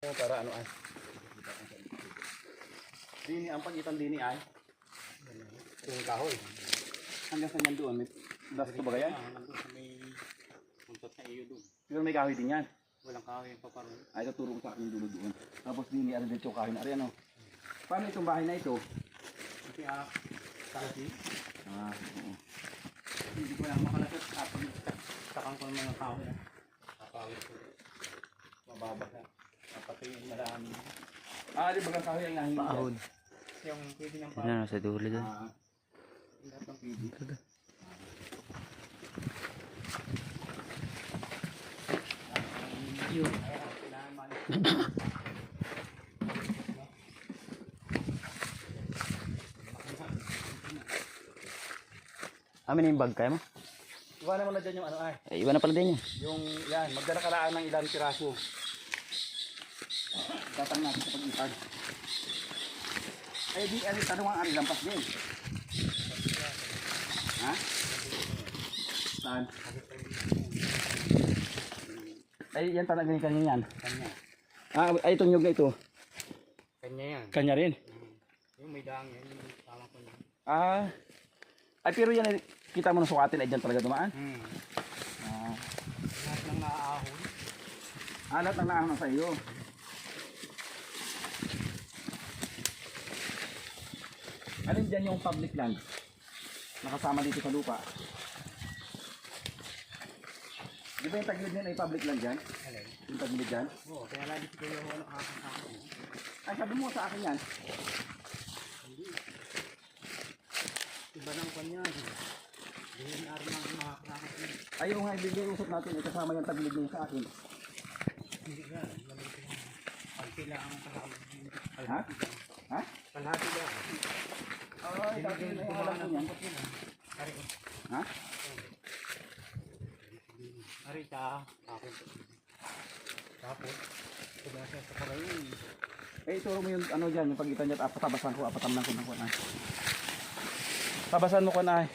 Yung para ano ay. Dini ang pagitan dini ay. Yung kahoy. Hanggang saan yan doon? May dasto ba yan? Ah, nandun sa may puntot na iyo doon. Pero may kahoy din yan. Walang kahoy pa paron. Ay, tuturo ko sa akin yung dulo doon. Tapos dini, ano dito kahoy na ano. Paano itong bahay na ito? Kasi ah, kasi Ah, oo. hindi ko lang makalasot. Tapos takang ko ng mga kahoy. ah. Ko. Mababa na. Napatuyin marami. Ah, di ba ang kahoy ang nahihili? Paahon. Yung pwede ng Yan na, sa dulo doon. Ah, Lahat ng pwede. Yun. Kailangan man. Amin yung bag kaya mo? iwanan mo na dyan yung ano ay. Ay, iwan na pala din yan. Yung, yan, magdala ka lang ng ilang piraso. Tatang natin sa pagitan. Ay, di, ano, tanong ang ari, lampas din. Ha? Saan? Ay, yan tanong ganyan kanya yan. Kanya. Ah, ay, itong nyug na ito. Kanya yan. Kanya rin. Yung may daang yan. Yung tama ko yan. Ah, ay, pero yan, kita mo na sukatin, ay dyan talaga dumaan. Hmm. Ah, Lahat ng naaahon. alat ang naahon sa iyo. Alin dyan yung public land? Nakasama dito sa lupa. Di ba yung tagilid niyan ay public land dyan? Alay. Yung tagilid dyan? Oo, kaya lagi ko yung ano kakasama. Ay, sabi mo sa akin yan. Iba ng kanya. Hindi na rin ang makakasama. Ayaw nga ibigay usap natin, ay kasama yung tagilid niya sa akin. Hindi sila ang kasama. Ha? Ha? Kalahati lang. Ay, yung alam. Ari ko. Ha? Ari ka. Tapos. Tapos. Sa. Eh, ituro mo yung ano dyan, yung pagitan niya, at patabasan ko, apatamnan ko ng kuwan ay. Tabasan mo ko na ay.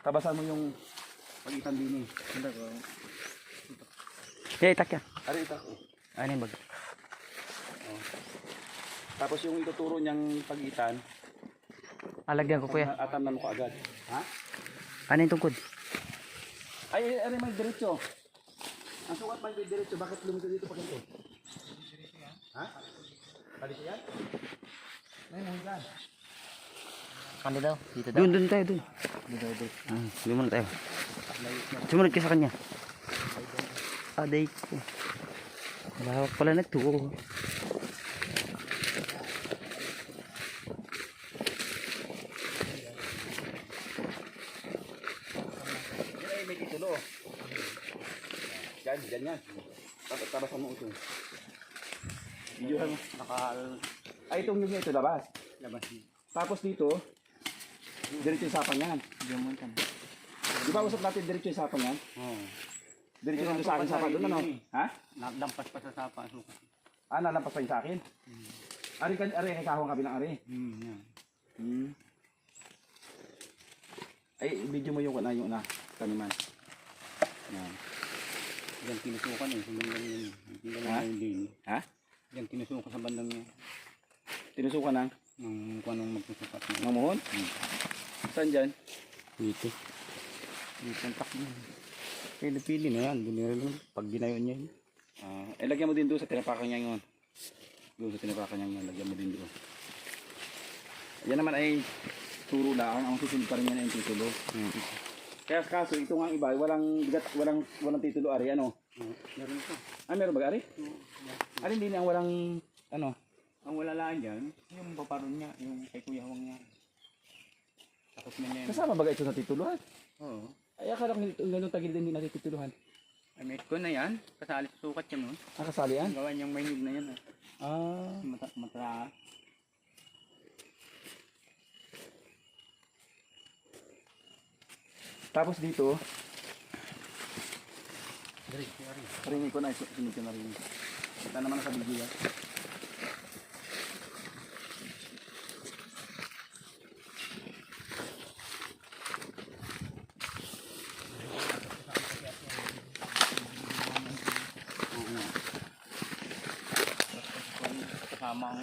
Tabasan mo yung pagitan din eh. Yeah, itak yan. Ari ito. Ano yung bag? Tapos yung ituturo niyang pagitan, Alagyan ko kuya. atamnan mo ko agad. Ha? Ano yung tungkod? Ay, ano may diretso? Ang sukat may diretso, bakit lumito dito pa ganito? Ha? Balik yan? May muhigan. Kanda daw. Dito daw. Doon, doon tayo, doon. Dito, doon. Ah, sumunod tayo. Sumunod ka sa kanya. Aday ko. Malawak pala na ito. Yan ay may titulo. Yan. Tapos tabasan mo ito. Mo. Nakal. Ay, itong yung ito labas. Labas niya. Tapos dito, diretso yung sapan yan. Diyamantan. Di ba usap natin diretso yung sapan yan? Oo. Diretso Pero yung sa akin sapan doon ano? Ha? Naglampas pa sa sapa. Sukat. Ah, nalampas pa yun sa akin? Ari, ka- ari, kay kahong kabilang ari. Hmm, yan. Hmm. Ay, video mo yung na yung na taniman. Yan. Yan tinusukan eh. Sa bandang yun. Hindi Ha? yung din. Ha? Yan tinusukan sa bandang niya. Tinusukan ng Nung kung anong magsusukat niya. mamuhon? Saan dyan? Dito. Dito ang takbo. Pili-pili na yan. Binira lang. Pag ginayon niya yun. Ah, eh, lagyan mo din doon sa tinapakan niya yun. Doon sa tinapakan niya yun, lagyan mo din doon. Yan naman ay turo lang, ang susunod pa rin yan ay titulo. Hmm. Kaya kaso, ito nga iba, walang bigat, walang, walang titulo ari, ano? Meron ito. Ah, meron ba ari? Alin din ang walang, ano? Ang wala lang dyan, yung paparon niya, yung kay Kuya Hawang niya. Tapos na niya. Kasama ba ito sa tituluhan? Oo. Ay, akala ko ganito tagil din natin tituluhan. Ay, mate ko na yan. Kasali sa sukat yan, no? Nakasali yan? Ang gawa niyang may na yan, ah. Ah, Mata, mata. Tapos dito. Rinig ko na, sunod ko na rin. Kita naman sa video yan. kasama ang.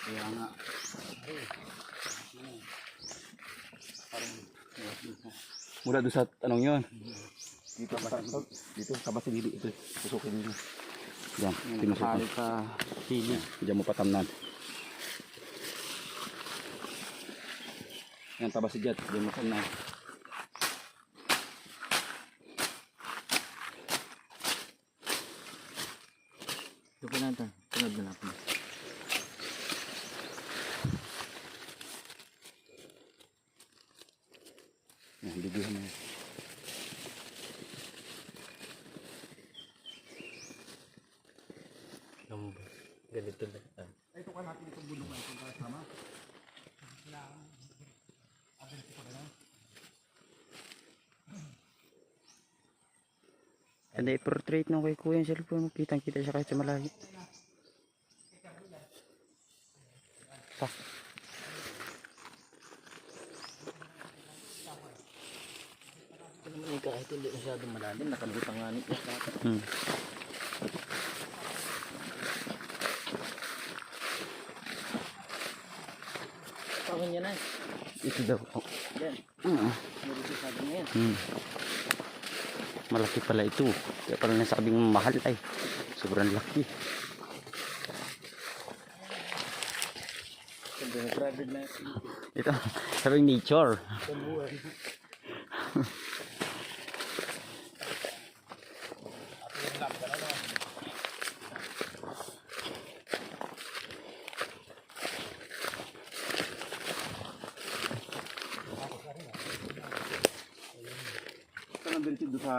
Kaya nga. Mula doon sa anong yun. Dito sa dito sa basilili ito. Tusukin dito. Yan, tinusok mo. sa sili. Diyan mo patamnan. Yan, tabas si Jet. Diyan mo patamnan. Ito pa natin. Tunod na natin. Yan, bibihan mo. yan. Ganito na. Ito ka natin itong bulungan kung kasama. Ganda i-portrait nung kay kuya yung cellphone. Kitang kita siya kahit sa malayo. Pa. Kahit hindi masyadong malalim, nakalabot ang nganit niya. Hmm. Pangan niya na. Ito daw. Sabi yan. Hmm. Malaki pala ito. Kaya pala nasabing mahal ay. Sobrang laki. Ito, sabing nature.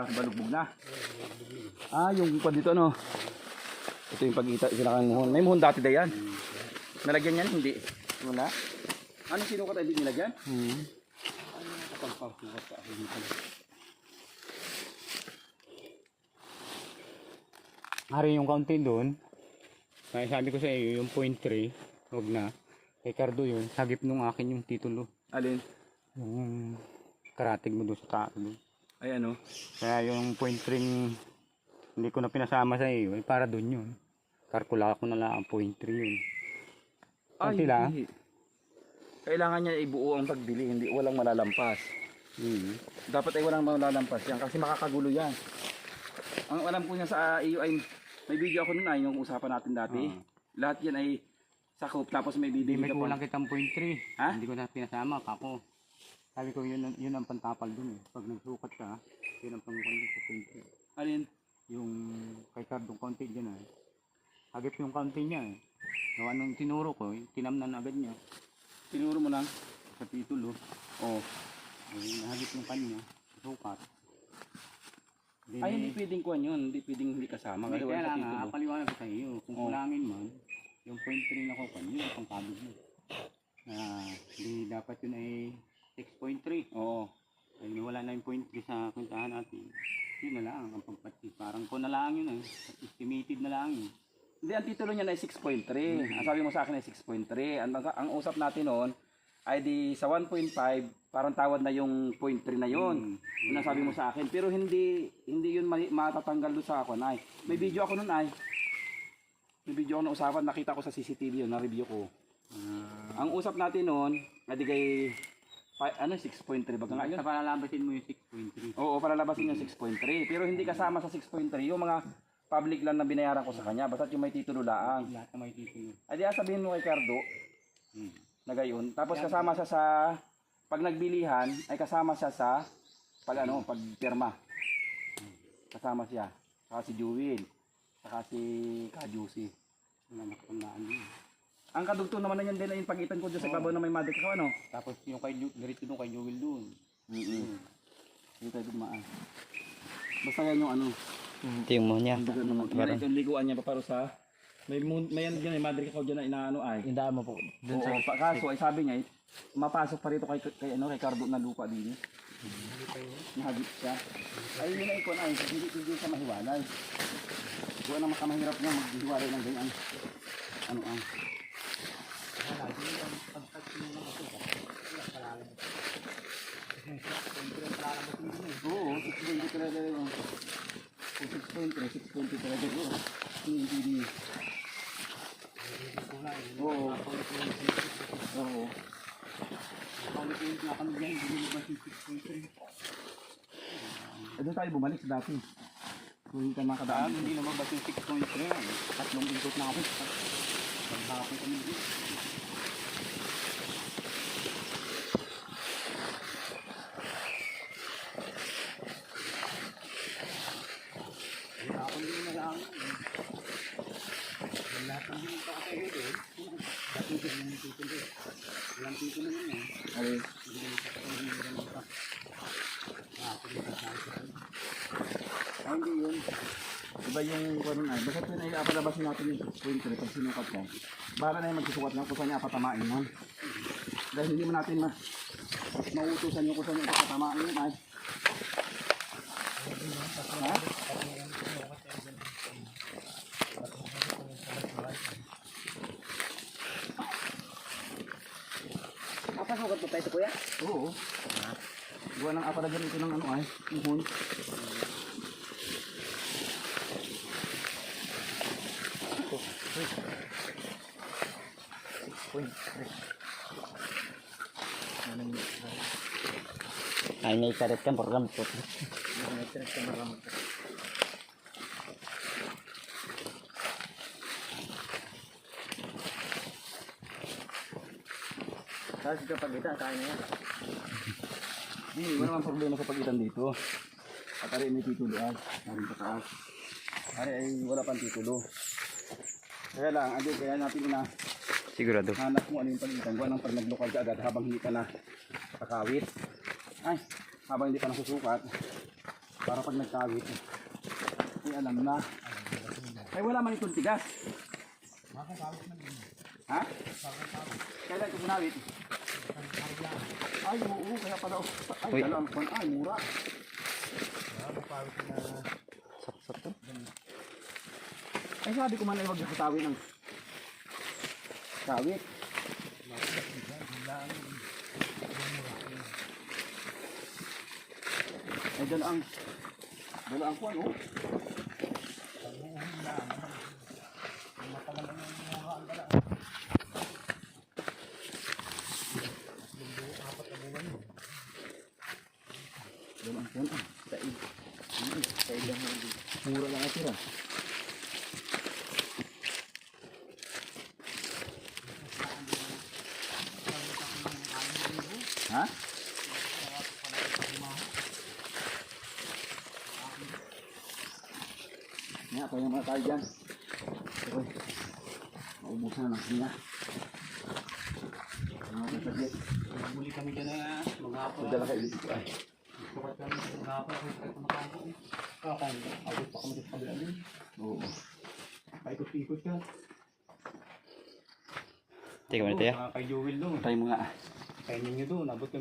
Sa balugbog na. Ah, yung pa dito ano. Ito yung pagkita, sinakang muhon. May muhon dati na yan. Nalagyan yan, hindi. Wala. Ano sinukat ay hindi nilagyan? Hmm. Kapagpagsukat sa akin dito. Hari yung kaunti doon. Kaya sabi ko sa iyo, yung point 3, huwag na. Kay Cardo yun, sagip nung akin yung titulo. Alin? Yung karatig mo doon sa taas doon. Ay ano? Kaya yung point 3, hindi ko na pinasama sa iyo, eh, para doon yun. Karkula ko na lang ang point 3 yun. Konti lang. hindi. Kailangan niya ibuo ang pagbili, hindi walang malalampas. Hmm. Dapat ay walang malalampas yan kasi makakagulo yan. Ang alam ko niya sa iyo ay may video ako nun ay yung usapan natin dati. Ah. Lahat yan ay sakop tapos may Hindi bibili may ka kulang pa. kitang point 3. Ha? Hindi ko na pinasama, kako. Sabi ko yun, yun ang pantapal dun eh. Pag nagsukat ka, yun ang pangukan dito sa point 3. Alin? Yung kay Cardo konti dyan eh. Hagip yung konti niya eh. So, anong tinuro ko, eh, tinamnan agad niya Tinuro mo lang. sa titulo. Oh. Eh, nahagip yung kanya, sukat. Di, Ay hindi pwedeng kuhan yun, hindi pwedeng hindi kasama Hindi, kaya lang nga, paliwanag ko sa iyo. Kung Oh. kulangin man, yung point 3 na kukan, yun ang pangkabig mo. Na hindi dapat yun ay 6.3. Oo. Ay wala na yung point 3 sa kwentahan natin. Yun na lang ang pagpati. Parang ko na lang yun eh. Estimated na lang yun. Hindi, ang titulo niya ay 6.3. Ang sabi mo sa akin ay 6.3. Ang, ang usap natin noon ay di sa 1.5, parang tawad na yung 0.3 na yun. Yun ang sabi mo sa akin. Pero hindi hindi yun ma- matatanggal doon sa ako, Nay. May video ako noon, ay. May video ako na usapan, nakita ko sa CCTV yun, na-review ko. Ah, Ang usap natin noon, ay di kay, pa- ano, 6.3 ba nga yun? Basta palalabasin mo yung 6.3. Oo, para labasin yung 6.3. Pero hindi kasama sa 6.3 yung mga public lang na binayaran ko sa kanya. Basta yung may titulo laang. Lahat na may titulo. Ay di ah, sabihin mo kay Cardo Hmm. na gayon. Tapos kasama siya sa pag nagbilihan ay kasama siya sa pag ano, pag pirma. Kasama siya. Saka si Jewel. Saka si Kajusi. Wala nakapandaan yun. Ang kadugtong naman na yan din ay yung pagitan ko dyan sa ibabaw na may mother ko ano. Tapos yung kay Ju- diretso doon kay Joel doon. Mm Hindi tayo dumaan. Basta yan yung ano. Ito yung mo niya. Hindi ko naman. Yung liguan niya paparo sa may mun- may yan dyan, may mother ko dyan na inaano ay. Yung daan mo po. Oo, pa, kaso ay sabi niya, eh, mapasok pa rito kay, kay, ano, kay Cardo na lupa din. Nahagip siya. Ay, yun na ikon ay, hindi, hindi siya mahiwalay. Kung ano makamahirap niya, maghiwalay ng ganyan. Ano ang. Oo, 6.20 talaga yun. Kung 6.20 6.3, 6.3 talaga yun. Hindi, hindi. Na. Oo. Nakaulit ko yung 6.3. Oo. Nakaulit ko yung nakamig yan. Hindi mo ba 6.3? Eh, doon tayo bumalik sa dati. Kung ka Daan, makadaan. hindi naman ba yung 6.3? Tatlong ikot na ako. Maghapon kami dito. Wala akong din na lang. Wala akong din pa kasi ito eh. Dati din yung titulo eh. Walang titulo naman eh. Okay. Hindi ko pa hindi ko naman pa. Ah, pwede pa sa akin. Ah, hindi yun. Iba yung ano na, basta ito na ipapalabasin natin yung 6.3 pag sinukat yan. Para na yung magsusukat lang kung saan niya patamain yan. Dahil hindi mo natin ma mautusan yung kung saan niya patamain ay. Ha? Papasukat mo tayo sa kuya? Oo. Gawa ng apalagan ito ng ano ay, yung hun. Ay, may karet ka, program Tapos kapag ito, kaya na yan. Hindi, wala naman problema sa pagitan dito. At ari may titulo ay, narin sa taas. Ari ay wala pang titulo. Kaya lang, adi, kaya natin na Sigurado. hanap mo ano yung pagitan. Gawa ng pag naglokal ka agad habang hindi ka na kakawit. Ay, habang hindi ka nasusukat. Para pag nagkawit, ay alam na. Ay wala man itong tigas. Ha? Kailan ito kunawit? Ay, oo, kaya pala. Ay, Uy. dalang pan. Ay, mura. Saksak to. Ay, sabi ko man ay wag nakatawi ng kawit. Ay, dala ang dala ang kuwan, oh. Dala ang kuwan, ah. Said. Hmm, Said lang mo. Mura lang ang tira. Ha? Kaya mga tayo dyan. Okay. Maubos na ng kasaglit. Muli kami dyan na maghapon. Padala kayo dito ay. Sukat kami maghapon. Kahit kumakain. Ah, kung abot pa kami sa kabila din. Oo. Paikot-ikot ka. Teka muna tayo. Ah, Kay Joel doon. Tayo mga Kay ninyo doon. Abot kami